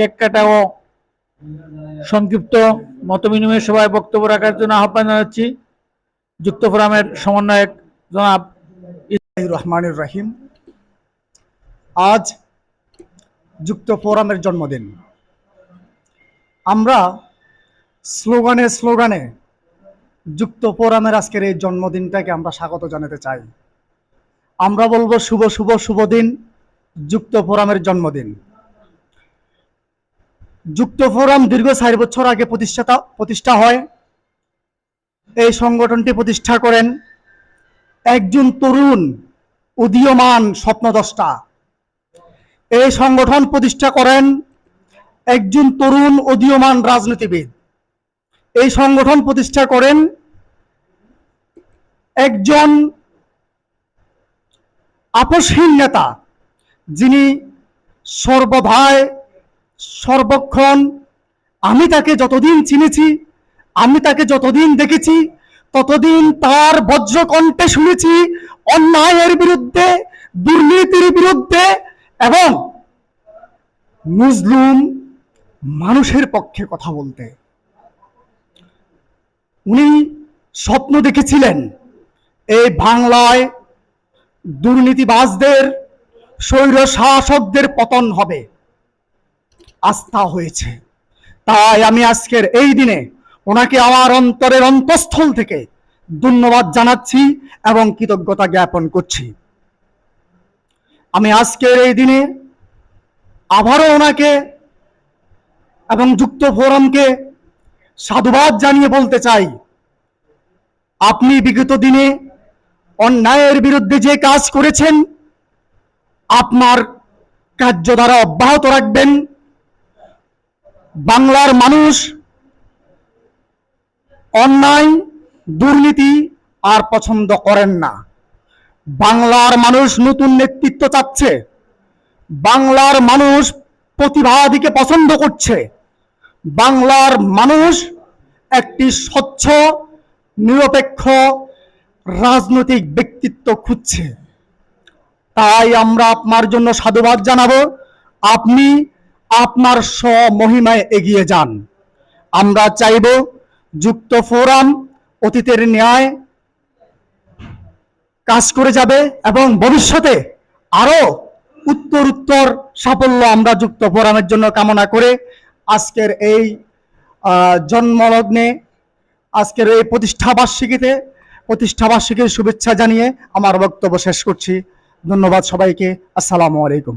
Cake কাটা ও সংক্ষিপ্ত মতবিনিময় সভায় বক্তব্য রাখার জন্য আহ্বান জানাচ্ছি যুক্ত ফোরামের সমন্বয়ক জনাব রহমানুর রহিম। আজ যুক্ত ফোরামের জন্মদিন। আমরা স্লোগানে স্লোগানে যুক্ত ফোরামের আজকের এই জন্মদিনটাকে আমরা স্বাগত জানাতে চাই। আমরা বলব শুভ শুভ শুভ দিন যুক্ত ফোরামের জন্মদিন। যুক্ত ফোরাম দীর্ঘ চার বছর আগে প্রতিষ্ঠাতা, প্রতিষ্ঠা হয়। এই সংগঠনটি প্রতিষ্ঠা করেন একজন তরুণ উদীয়মান স্বপ্নদ্রষ্টা। এই সংগঠন প্রতিষ্ঠা করেন একজন তরুণ উদীয়মান রাজনীতিবিদ। এই সংগঠন প্রতিষ্ঠা করেন একজন আপসহীন নেতা যিনি সর্বদায় সর্বক্ষণ আমি তাকে যতদিন চিনেছি, আমি তাকে যতদিন দেখেছি, ততদিন তার বজ্রকণ্ঠে শুনেছি অন্যায়ের বিরুদ্ধে, দুর্নীতির বিরুদ্ধে এবং মুসলিম মানুষের পক্ষে কথা বলতে। উনি স্বপ্ন দেখেছিলেন এই বাংলায় দুর্নীতিবাজদের স্বৈর শাসকদের পতন হবে। আস্থা হয়েছে। তাই আমি আজকের এই দিনে ওনাকে আমার অন্তরের অন্তঃস্থল থেকে ধন্যবাদ জানাচ্ছি এবং কৃতজ্ঞতা জ্ঞাপন করছি। আমি আজকের এই দিনে আবারও ওনাকে এবং যুক্ত ফোরামকে সাধুবাদ জানিয়ে বলতে চাই, আপনি বিগত দিনে অন্যায়ের বিরুদ্ধে যে কাজ করেছেন, আপনার কার্য দ্বারা অব্যাহত রাখবেন। বাংলার মানুষ অন্যায়, দুর্নীতি আর পছন্দ করেন না। বাংলার মানুষ নতুন নেতৃত্ব চাচ্ছে। বাংলার মানুষ প্রতিভাদিকে পছন্দ করছে। বাংলার মানুষ একটি স্বচ্ছ, নিরপেক্ষ, রাজনৈতিক ব্যক্তিত্ব খুঁজছে। তাই আমরা আপনার জন্য সাধুবাদ জানাব। আপনি আপনার স্বমহিমায় এগিয়ে যান। আমরা চাইব যুক্ত ফোরাম অতীতের ন্যায় কাজ করে যাবে এবং ভবিষ্যতে আরও উত্তর উত্তর সাফল্য আমরা যুক্ত ফোরামের জন্য কামনা করে আজকের এই জন্মলগ্নে, আজকের এই প্রতিষ্ঠাবার্ষিকীতে, প্রতিষ্ঠাবার্ষিকীর শুভেচ্ছা জানিয়ে আমার বক্তব্য শেষ করছি। ধন্যবাদ সবাইকে। আসসালামু আলাইকুম।